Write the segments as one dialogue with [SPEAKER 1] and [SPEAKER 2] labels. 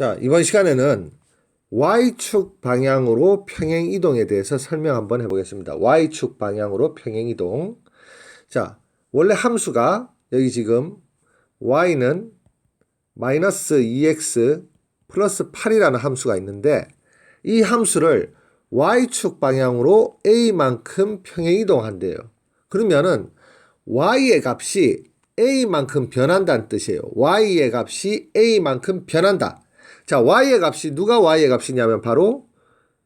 [SPEAKER 1] 자, 이번 시간에는 Y축 방향으로 평행 이동에 대해서 설명 한번 해보겠습니다. Y축 방향으로 평행 이동. 자, 원래 함수가 여기 지금 Y는 마이너스 2x 플러스 8이라는 함수가 있는데 이 함수를 Y축 방향으로 A만큼 평행 이동한대요. 그러면은 Y의 값이 A만큼 변한다는 뜻이에요. Y의 값이 A만큼 변한다. 자, Y의 값이 누가 Y의 값이냐면 바로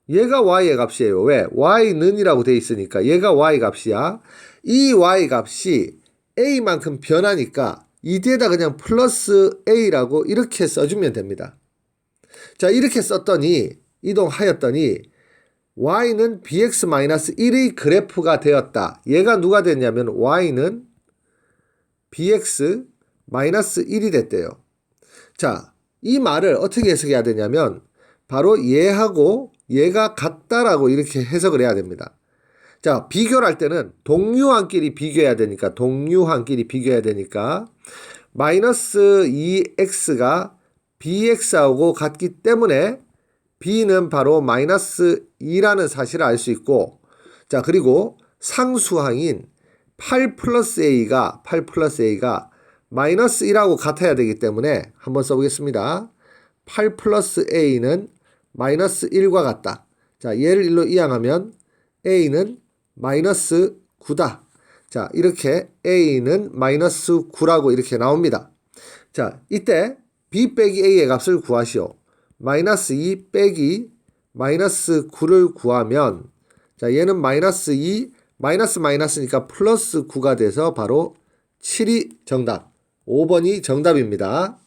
[SPEAKER 1] 얘가 Y의 값이에요. 왜? Y는이라고 돼 있으니까 얘가 Y 값이야. 이 Y 값이 A만큼 변하니까 이 뒤에다 그냥 플러스 A라고 이렇게 써주면 됩니다. 자, 이렇게 썼더니 이동하였더니 y는 bx-1의 그래프가 되었다. 얘가 누가 됐냐면 y는 bx-1이 됐대요. 자, 이 말을 어떻게 해석해야 되냐면 바로 얘하고 얘가 같다라고 이렇게 해석을 해야 됩니다. 자, 비교를 할 때는 동류한끼리 비교해야 되니까 동류한끼리 비교해야 되니까 마이너스 2x가 bx하고 같기 때문에 b는 바로 마이너스 2라는 사실을 알 수 있고 자 그리고 상수항인 8 플러스 a가 8 플러스 a가 마이너스 1하고 같아야 되기 때문에 한번 써보겠습니다. 8 플러스 a는 마이너스 1과 같다. 자 얘를 1로 이항하면 a는 마이너스 9다. 자 이렇게 a는 마이너스 9라고 이렇게 나옵니다. 자 이때 b 빼기 a의 값을 구하시오. 마이너스 2 빼기 마이너스 9를 구하면 자 얘는 마이너스 2 마이너스 마이너스니까 플러스 9가 돼서 바로 7이 정답 5번이 정답입니다.